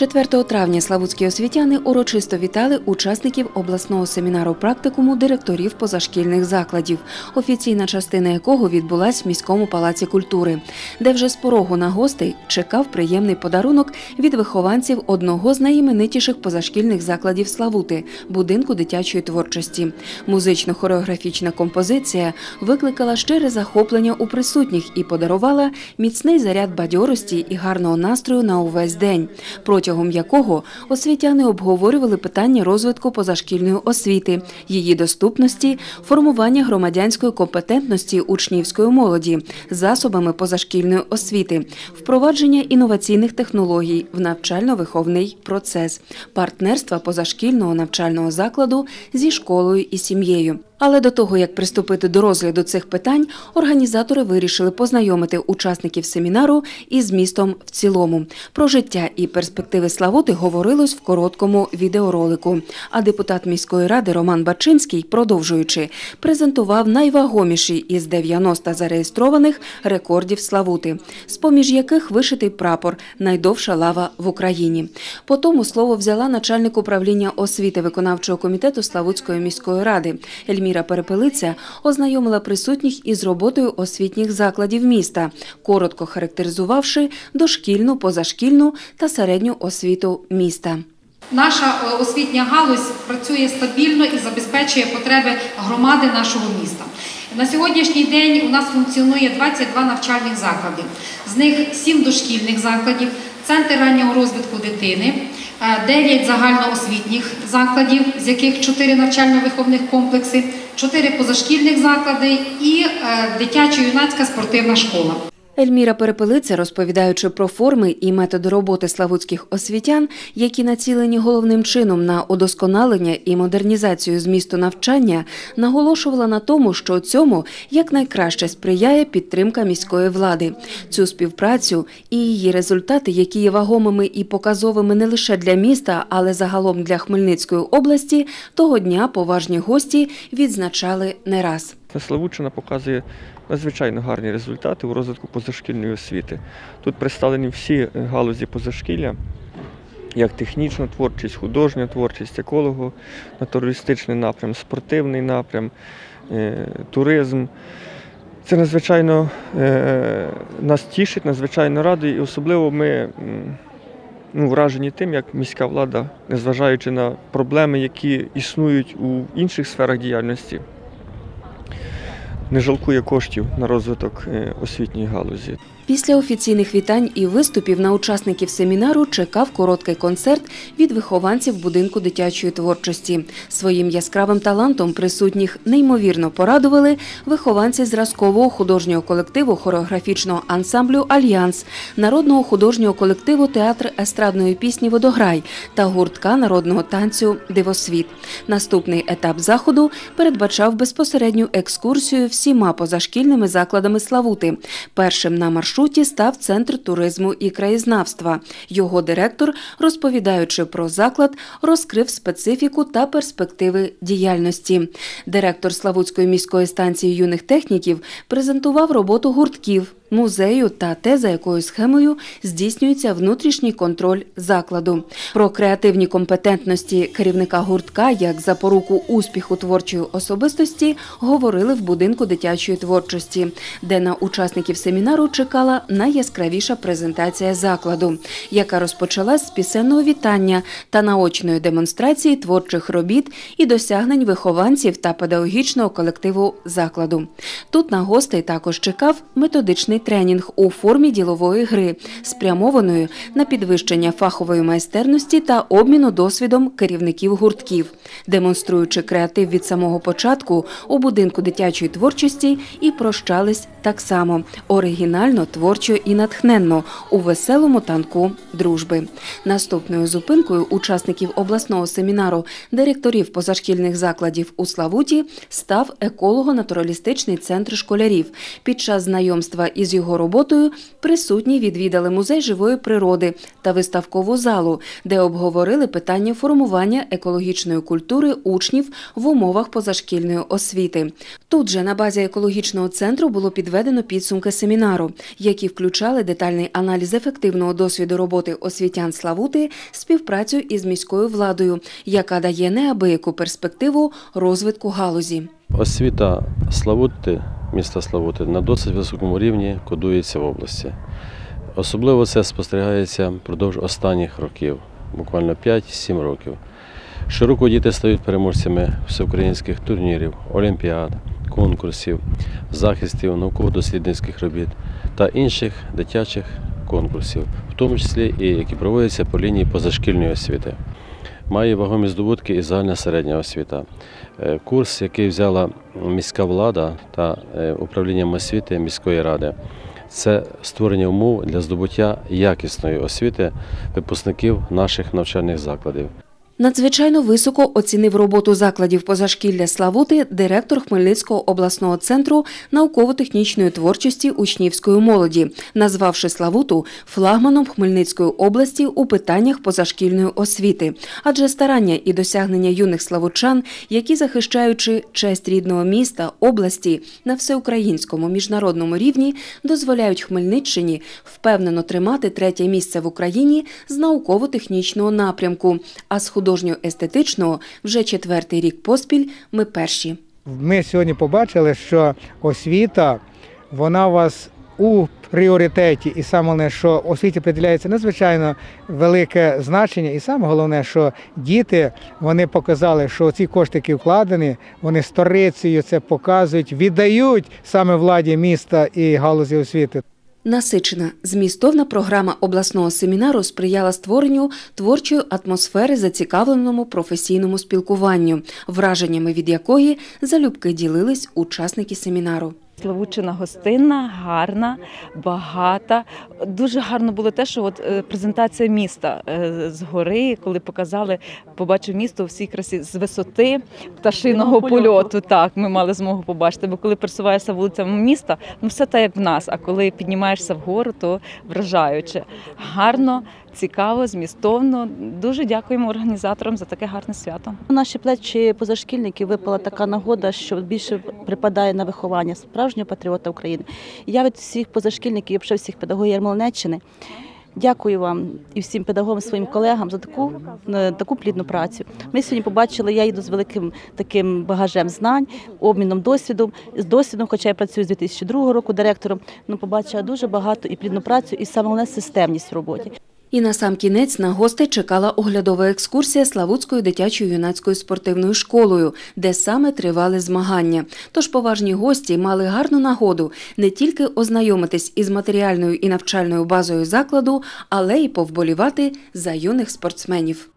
4 травня славутські освітяни урочисто вітали учасників обласного семінару практикуму директорів позашкільних закладів, офіційна частина якого відбулась в міському палаці культури, де вже з порогу на гостей чекав приємний подарунок від вихованців одного з найіменитіших позашкільних закладів Славути будинку дитячої творчості. Музично-хореографічна композиція викликала щире захоплення у присутніх і подарувала міцний заряд бадьорості і гарного настрою на увесь день протягом якого освітяни обговорювали питання розвитку позашкільної освіти, її доступності, формування громадянської компетентності учнівської молоді, засобами позашкільної освіти, впровадження інноваційних технологій в навчально-виховний процес, партнерства позашкільного навчального закладу зі школою і сім'єю. Але до того, як приступити до розгляду цих питань, організатори вирішили познайомити учасників семінару із містом в цілому. Про життя і перспективи Славути говорилось в короткому відеоролику. А депутат міської ради Роман Бачинський, продовжуючи, презентував найвагоміші із 90 зареєстрованих рекордів Славути, з поміж яких вишитий прапор найдовша лава в Україні. По тому слово взяла начальник управління освіти виконавчого комітету Славутської міської ради Ельміра Перепелиця ознайомила присутніх із роботою освітніх закладів міста, коротко характеризувавши дошкільну, позашкільну та середню освіту міста. Наша е, освітня галузь працює стабільно і забезпечує потреби громади нашого міста. На сьогоднішній день у нас функціонує 22 навчальних заклади. З них 7 дошкільних закладів, центр раннього розвитку дитини, 9 загальноосвітніх закладів, з яких 4 навчально-виховних комплекси, 4 позашкільних заклади і е, дитячо-юнацька спортивна школа. Ельміра Перепелиця, розповідаючи про форми і методи роботи славутських освітян, які націлені головним чином на удосконалення і модернізацію змісту навчання, наголошувала на тому, що цьому якнайкраще сприяє підтримка міської влади. Цю співпрацю і її результати, які є вагомими і показовими не лише для міста, але загалом для Хмельницької області, того дня поважні гості відзначали не раз. Славутчина показує надзвичайно гарні результати у розвитку позашкільної освіти. Тут представлені всі галузі позашкілля, як технічна творчість, художня творчість, еколого, натуралістичний напрям, спортивний напрям, е, туризм. Це надзвичайно е, нас тішить, надзвичайно радує, і особливо ми ну, вражені тим, як міська влада, незважаючи на проблеми, які існують у інших сферах діяльності, не жалкує коштів на розвиток е, освітньої галузі. Після офіційних вітань і виступів на учасників семінару чекав короткий концерт від вихованців будинку дитячої творчості. Своїм яскравим талантом присутніх неймовірно порадували вихованці зразкового художнього колективу хореографічного ансамблю Альянс, народного художнього колективу Театр естрадної пісні Водограй та гуртка народного танцю Дивосвіт. Наступний етап заходу передбачав безпосередню екскурсію всіма позашкільними закладами Славути. Першим на маршруті став центр туризму і краєзнавства. Його директор, розповідаючи про заклад, розкрив специфіку та перспективи діяльності. Директор Славутської міської станції юних техніків презентував роботу гуртків. Музею та те, за якою схемою здійснюється внутрішній контроль закладу. Про креативні компетентності керівника гуртка як запоруку успіху творчої особистості говорили в будинку дитячої творчості, де на учасників семінару чекала найяскравіша презентація закладу, яка розпочалась з пісенного вітання та наочної демонстрації творчих робіт і досягнень вихованців та педагогічного колективу закладу. Тут на гостей також чекав методичний тренінг у формі ділової гри, спрямованою на підвищення фахової майстерності та обміну досвідом керівників гуртків, демонструючи креатив від самого початку у будинку дитячої творчості і прощались так само оригінально, творчо і натхненно у веселому танку дружби. Наступною зупинкою учасників обласного семінару директорів позашкільних закладів у Славуті став еколого-натуралістичний центр школярів. Під час знайомства із з його роботою присутні відвідали музей живої природи та виставкову залу, де обговорили питання формування екологічної культури учнів в умовах позашкільної освіти. Тут же на базі екологічного центру було підведено підсумки семінару, які включали детальний аналіз ефективного досвіду роботи освітян Славути, співпрацю із міською владою, яка дає неабияку перспективу розвитку галузі. Освіта Славути, міста Славути, на досить високому рівні кодується в області. Особливо це спостерігається впродовж останніх років, буквально 5-7 років. Щороку діти стають переможцями всеукраїнських турнірів, олімпіад, конкурсів, захистів, науково-дослідницьких робіт та інших дитячих конкурсів, в тому числі і які проводяться по лінії позашкільної освіти. Має вагомі здобутки і загальна середня освіта. Е, Курс, який взяла міська влада та е, управлінням освіти міської ради, це створення умов для здобуття якісної освіти випускників наших навчальних закладів. Надзвичайно високо оцінив роботу закладів позашкілля Славути директор Хмельницького обласного центру науково-технічної творчості учнівської молоді, назвавши Славуту флагманом Хмельницької області у питаннях позашкільної освіти. Адже старання і досягнення юних славучан, які захищаючи честь рідного міста, області на всеукраїнському міжнародному рівні, дозволяють Хмельниччині впевнено тримати третє місце в Україні з науково-технічного напрямку, а з художньо-естетичного вже четвертий рік поспіль ми перші. Ми сьогодні побачили, що освіта вона у вас у пріоритеті, і саме головне, що освіті приділяється надзвичайно велике значення, і саме головне, що діти вони показали, що ці кошти, які вкладені, вони сторицею це показують, віддають саме владі міста і галузі освіти. Насичена змістовна програма обласного семінару сприяла створенню творчої атмосфери зацікавленому професійному спілкуванню, враженнями від якої залюбки ділились учасники семінару. Славучина гостинна, гарна, багата. Дуже гарно було те, що от е, презентація міста е, з гори, коли показали, побачив місто у всій красі з висоти пташиного польоту. Так, ми мали змогу побачити. Бо коли пересуваєшся вулицями міста, ну все так як в нас. А коли піднімаєшся вгору, то вражаюче. Гарно, цікаво, змістовно. Дуже дякуємо організаторам за таке гарне свято. На наші плечі позашкільників випала така нагода, що більше припадає на виховання справжнього патріота України. Я від всіх позашкільників, і взагалі всіх педагогів Ярмолинеччини, Дякую вам і всім педагогам, своїм колегам за таку, е, таку плідну працю. Ми сьогодні побачили, я йду з великим таким багажем знань, обміном досвідом, з досвідом, хоча я працюю з 2002 року директором, ну побачила дуже багато і плідну працю, і саме головне системність в роботі. І на сам кінець на гостей чекала оглядова екскурсія Славутською дитячою юнацькою спортивною школою, де саме тривали змагання. Тож поважні гості мали гарну нагоду не тільки ознайомитись із матеріальною і навчальною базою закладу, але й повболівати за юних спортсменів.